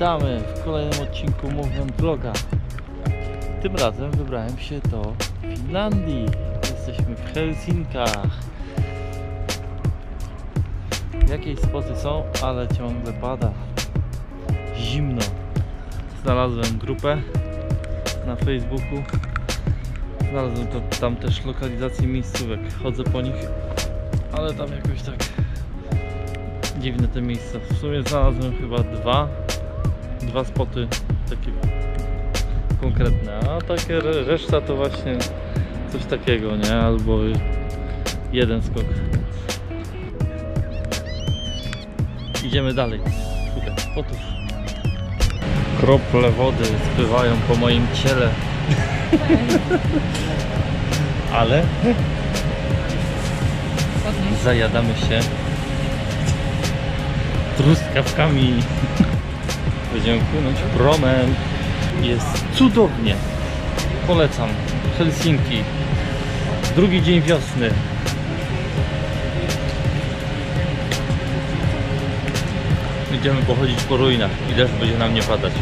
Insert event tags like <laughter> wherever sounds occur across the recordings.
Witamy w kolejnym odcinku Movement Vloga. Tym razem wybrałem się do Finlandii. Jesteśmy w Helsinkach. Jakieś spoty są, ale ciągle pada. Zimno. Znalazłem grupę na Facebooku. Znalazłem to, tam też lokalizację miejscówek. Chodzę po nich, ale tam jakoś tak dziwne te miejsca. W sumie znalazłem chyba dwa, dwa spoty takie konkretne, a takie re- reszta to właśnie coś takiego, nie? Albo jeden skok. Idziemy dalej. Szukać spotów. Krople wody spływają po moim ciele. <laughs> Ale zajadamy się truskawkami. Będziemy płynąć promem. Jest cudownie. Polecam. Helsinki. Drugi dzień wiosny. Idziemy pochodzić po ruinach i deszcz będzie nam nie padać.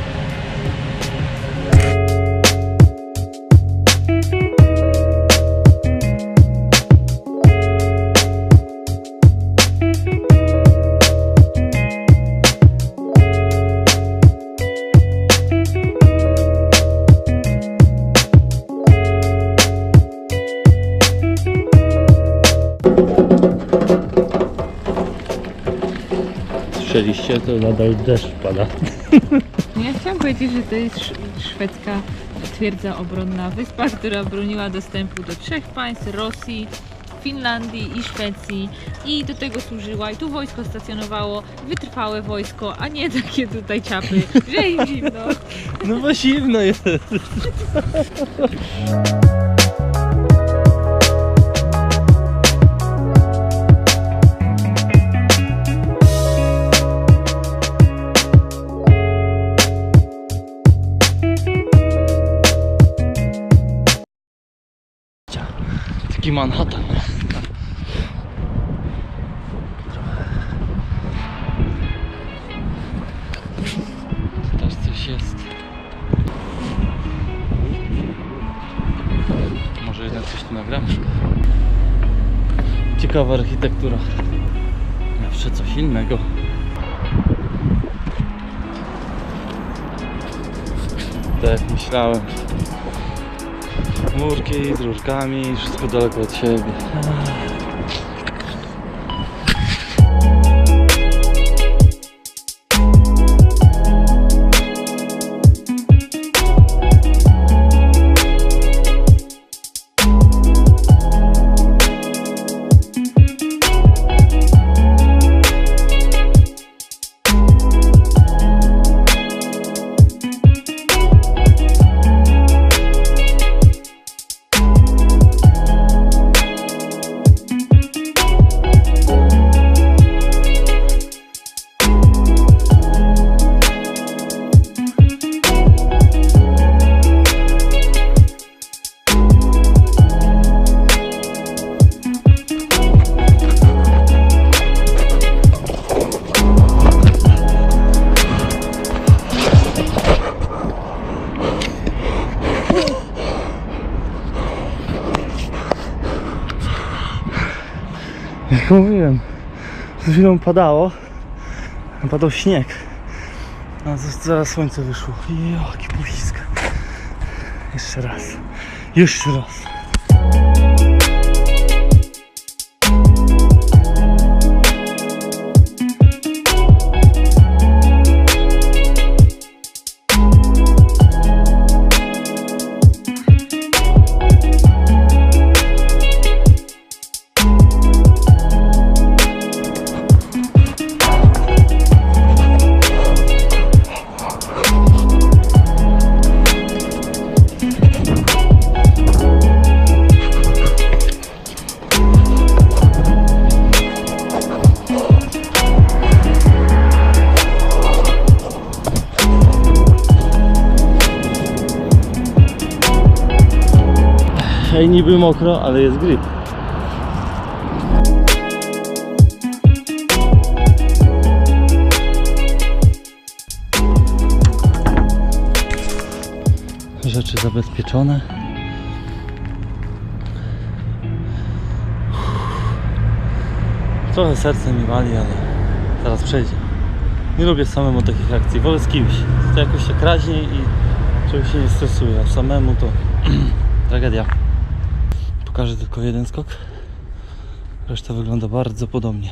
Słyszeliście? To nadal deszcz pada. Ja chciałam powiedzieć, że to jest sz- szwedzka twierdza obronna wyspa, która broniła dostępu do trzech państw Rosji, Finlandii i Szwecji i do tego służyła i tu wojsko stacjonowało, wytrwałe wojsko, a nie takie tutaj czapy, że im zimno. No bo zimno jest. <laughs> Taki Manhattan. Też coś jest. Może jednak coś tu nagram? Ciekawa architektura. Zawsze coś innego. Tak jak myślałem. Murki z różkami, wszystko daleko od siebie. Jak <laughs> mówiłem, przed chwilą padało, padał śnieg, a z- zaraz słońce wyszło. Jaki boiska. Jeszcze raz, jeszcze raz. Ej, niby mokro, ale jest grip. rzeczy zabezpieczone. Trochę serce mi wali, ale zaraz przejdzie. Nie lubię samemu takich akcji, wolę z kimś. To jakoś się raźniej i człowiek się nie stresuje, a samemu to <clears throat> tragedia. Pokażę tylko jeden skok. Reszta wygląda bardzo podobnie.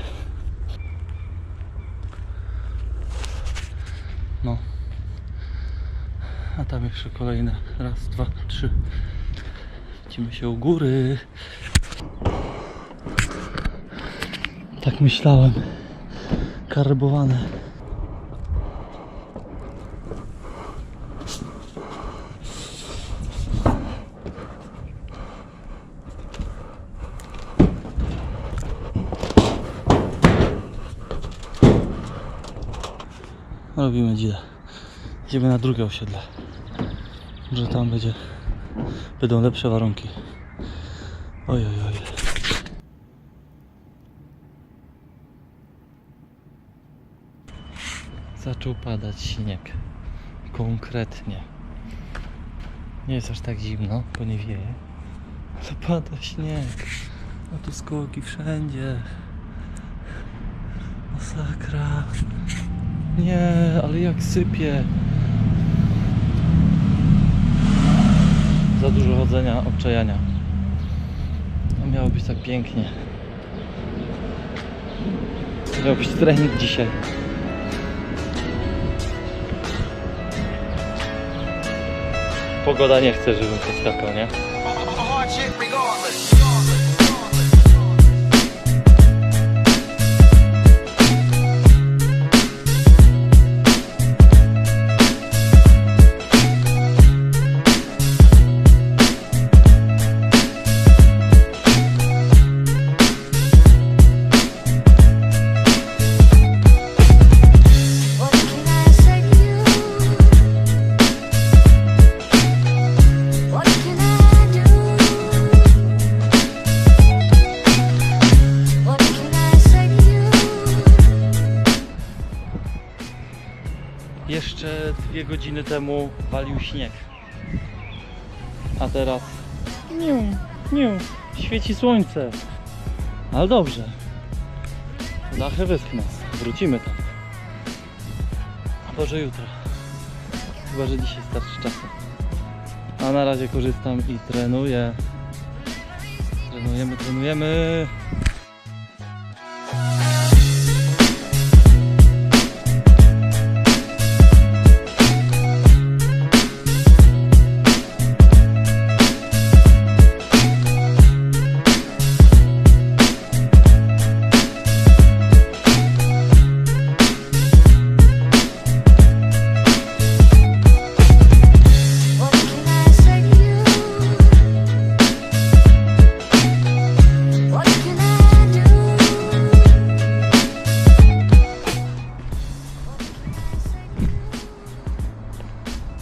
No. A tam jeszcze kolejne. Raz, dwa, trzy. Widzimy się u góry. Tak myślałem. Karbowane. Robimy dzidę. Idziemy na drugie osiedle. Może tam będzie, będą lepsze warunki. Oj, oj, oj. Zaczął padać śnieg. Konkretnie. Nie jest aż tak zimno, bo nie wieje. Ale pada śnieg. A tu skoki wszędzie. Masakra. Nie, ale jak sypie. Za dużo chodzenia, obczajania. Miało być tak pięknie. Miał być trening dzisiaj. Pogoda nie chce, żebym poskakał, nie? Jeszcze dwie godziny temu walił śnieg. A teraz niu, niu, świeci słońce. Ale dobrze. Dachy wyschną. Wrócimy tam. A może jutro. Chyba, że dzisiaj starczy czasu. A na razie korzystam i trenuję. Trenujemy, trenujemy.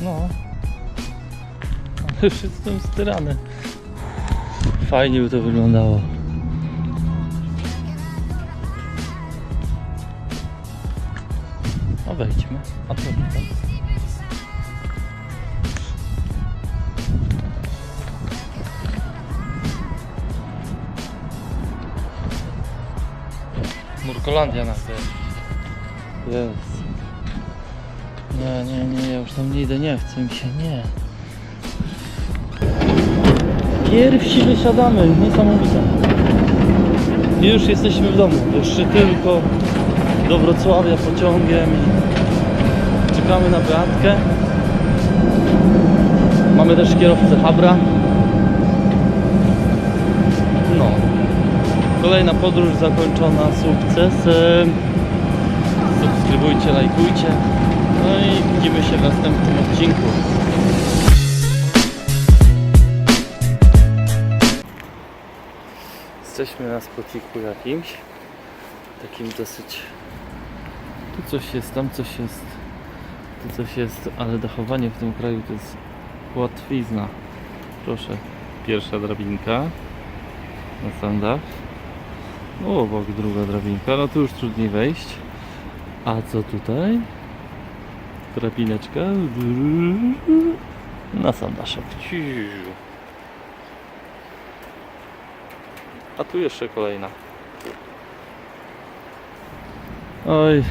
No. Ale już jestem styrany. Fajnie by to wyglądało. No wejdźmy. A to tam. Murkolandia na chwilę. Jest. Nie, nie, nie, ja już tam nie idę, nie chcę mi się, nie. Pierwsi wysiadamy, niesamowite. I już jesteśmy w domu, jeszcze tylko do Wrocławia pociągiem i czekamy na Beatkę. Mamy też kierowcę Habra. No. Kolejna podróż zakończona sukcesem. Subskrybujcie, lajkujcie. No i widzimy się w następnym odcinku. Jesteśmy na spociku jakimś. Takim dosyć. Tu coś jest, tam coś jest. Tu coś jest, ale dachowanie w tym kraju to jest łatwizna. Proszę. Pierwsza drabinka na sam dach. No, obok druga drabinka, no tu już trudniej wejść. A co tutaj? Drabineczka. Na sandaszek. A tu jeszcze kolejna. Oj.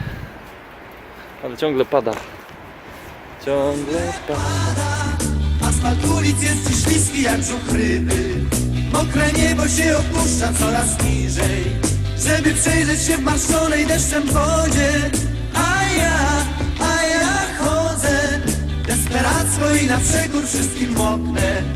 Ale ciągle pada. Ciągle pada. Asfalt ulic jest śliski jak brzuch ryby Mokre niebo się opuszcza coraz niżej Żeby przejrzeć się w marszonej deszczem wodzie Desperacko i na przekór wszystkim moknę